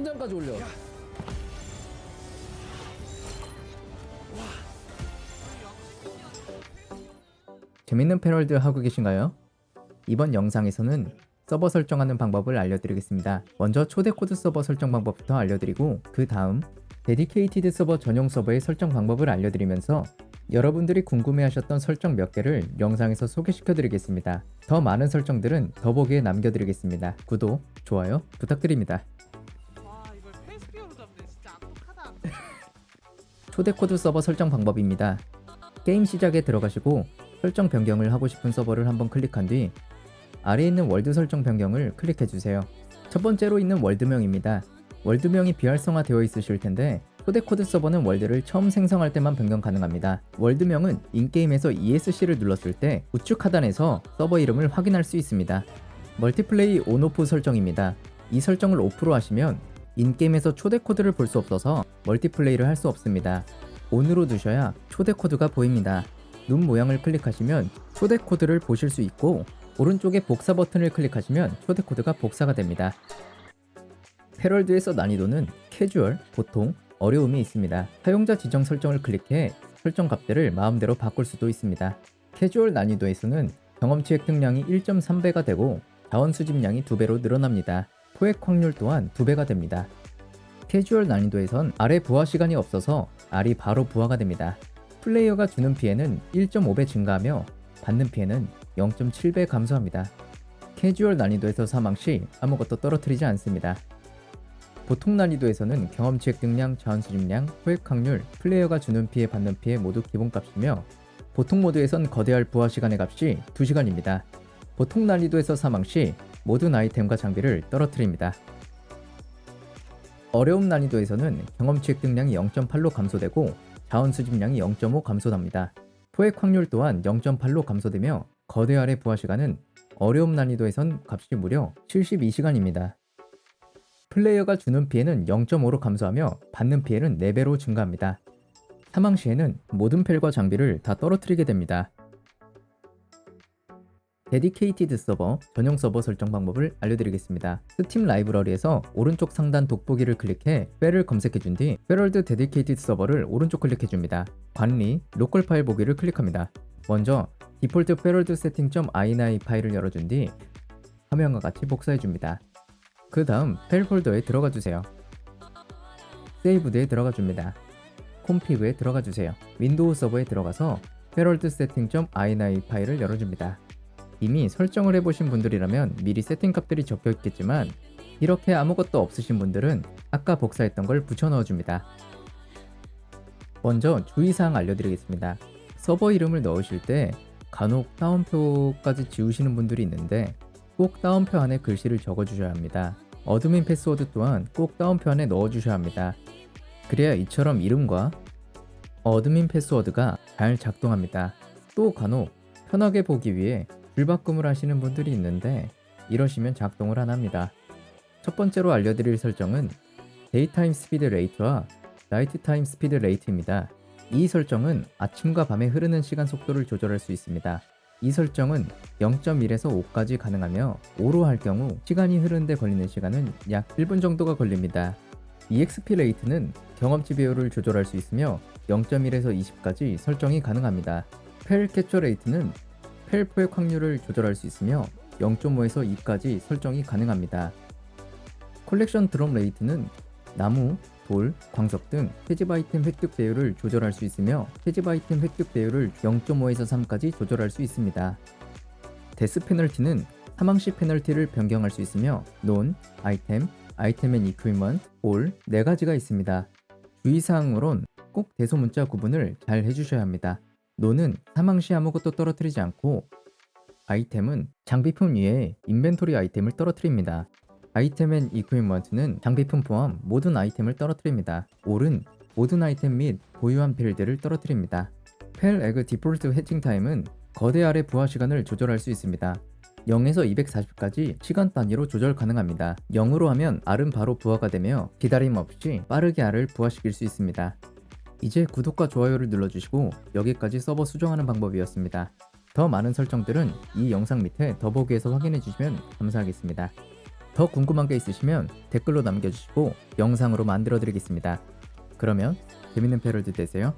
천장까지 올려. 재밌는 패럴드 하고 계신가요? 이번 영상에서는 서버 설정하는 방법을 알려드리겠습니다. 먼저 초대 코드 서버 설정 방법부터 알려드리고 그 다음 데디케이티드 서버 전용 서버의 설정 방법을 알려드리면서 여러분들이 궁금해하셨던 설정 몇 개를 영상에서 소개시켜드리겠습니다. 더 많은 설정들은 더보기에 남겨드리겠습니다. 구독, 좋아요 부탁드립니다. 초대 코드 서버 설정 방법입니다. 게임 시작에 들어가시고 설정 변경을 하고 싶은 서버를 한번 클릭한 뒤 아래에 있는 월드 설정 변경을 클릭해 주세요. 첫 번째로 있는 월드명입니다. 월드명이 비활성화되어 있으실 텐데 초대 코드 서버는 월드를 처음 생성할 때만 변경 가능합니다. 월드명은 인게임에서 ESC를 눌렀을 때 우측 하단에서 서버 이름을 확인할 수 있습니다. 멀티플레이 온오프 설정입니다. 이 설정을 오프로 하시면 인게임에서 초대 코드를 볼 수 없어서 멀티플레이를 할 수 없습니다. ON으로 두셔야 초대 코드가 보입니다. 눈 모양을 클릭하시면 초대 코드를 보실 수 있고 오른쪽에 복사 버튼을 클릭하시면 초대 코드가 복사가 됩니다. 패럴드에서 난이도는 캐주얼, 보통, 어려움이 있습니다. 사용자 지정 설정을 클릭해 설정 값들을 마음대로 바꿀 수도 있습니다. 캐주얼 난이도에서는 경험치 획득량이 1.3배가 되고 자원 수집량이 2배로 늘어납니다. 포획 확률 또한 2배가 됩니다. 캐주얼 난이도에선 아래 부하 시간이 없어서 알이 바로 부하가 됩니다. 플레이어가 주는 피해는 1.5배 증가하며 받는 피해는 0.7배 감소합니다. 캐주얼 난이도에서 사망 시 아무것도 떨어뜨리지 않습니다. 보통 난이도에서는 경험치 획득량, 자원 수집량, 포획 확률, 플레이어가 주는 피해 받는 피해 모두 기본값이며 보통 모드에선 거대할 부하 시간의 값이 2시간입니다. 보통 난이도에서 사망 시 모든 아이템과 장비를 떨어뜨립니다. 어려움 난이도에서는 경험치 획득량이 0.8로 감소되고 자원 수집량이 0.5 감소합니다. 포획 확률 또한 0.8로 감소되며 거대 알의 부하 시간은 어려움 난이도에선 값이 무려 72시간입니다. 플레이어가 주는 피해는 0.5로 감소하며 받는 피해는 4배로 증가합니다. 사망 시에는 모든 펠과 장비를 다 떨어뜨리게 됩니다. 데디케이티드 서버 전용 서버 설정 방법을 알려드리겠습니다. 스팀 라이브러리에서 오른쪽 상단 돋보기를 클릭해 페를 검색해 준 뒤 페럴드 데디케이티드 서버를 오른쪽 클릭해 줍니다. 관리 로컬 파일 보기를 클릭합니다. 먼저 디폴트 페럴드 세팅.ini 파일을 열어준 뒤 화면과 같이 복사해 줍니다. 그 다음 펠 폴더에 들어가 주세요. 세이브드에 들어가 줍니다. 콤피그에 들어가 주세요. 윈도우 서버에 들어가서 페럴드 세팅.ini 파일을 열어줍니다. 이미 설정을 해보신 분들이라면 미리 세팅 값들이 적혀 있겠지만 이렇게 아무것도 없으신 분들은 아까 복사했던 걸 붙여 넣어줍니다. 먼저 주의사항 알려드리겠습니다. 서버 이름을 넣으실 때 간혹 따옴표까지 지우시는 분들이 있는데 꼭 따옴표 안에 글씨를 적어주셔야 합니다. 어드민 패스워드 또한 꼭 따옴표 안에 넣어주셔야 합니다. 그래야 이처럼 이름과 어드민 패스워드가 잘 작동합니다. 또 간혹 편하게 보기 위해 줄바꿈을 하시는 분들이 있는데 이러시면 작동을 안 합니다. 첫 번째로 알려드릴 설정은 데이타임 스피드 레이트와 나이트 타임 스피드 레이트입니다. 이 설정은 아침과 밤에 흐르는 시간 속도를 조절할 수 있습니다. 이 설정은 0.1에서 5까지 가능하며 5로 할 경우 시간이 흐르는데 걸리는 시간은 약 1분 정도가 걸립니다. EXP 레이트는 경험치 배율을 조절할 수 있으며 0.1에서 20까지 설정이 가능합니다. 펠 캐처 레이트는 펠 포획 확률을 조절할 수 있으며 0.5에서 2까지 설정이 가능합니다. 콜렉션 드롭 레이트는 나무, 돌, 광석 등 채집 아이템 획득 배율을 조절할 수 있으며 채집 아이템 획득 배율을 0.5에서 3까지 조절할 수 있습니다. 데스 페널티는 사망 시 페널티를 변경할 수 있으며 논, 아이템, 아이템 앤 이퀴먼트, 올 4가지가 있습니다. 주의사항으론 꼭 대소문자 구분을 잘 해주셔야 합니다. 논은 사망 시 아무것도 떨어뜨리지 않고 아이템은 장비품 위에 인벤토리 아이템을 떨어뜨립니다. 아이템 앤 이퀴먼트는 장비품 포함 모든 아이템을 떨어뜨립니다. 올은 모든 아이템 및 보유한 필드를 떨어뜨립니다. 펠 에그 디폴트 해칭 타임은 거대 알의 부하 시간을 조절할 수 있습니다. 0에서 240까지 시간 단위로 조절 가능합니다. 0으로 하면 알은 바로 부하가 되며 기다림 없이 빠르게 알을 부하시킬 수 있습니다. 이제 구독과 좋아요를 눌러주시고 여기까지 서버 수정하는 방법이었습니다. 더 많은 설정들은 이 영상 밑에 더보기에서 확인해 주시면 감사하겠습니다. 더더 궁금한 게 있으시면 댓글로 남겨주시고 영상으로 만들어 드리겠습니다. 그러면 재밌는 패럴드 되세요.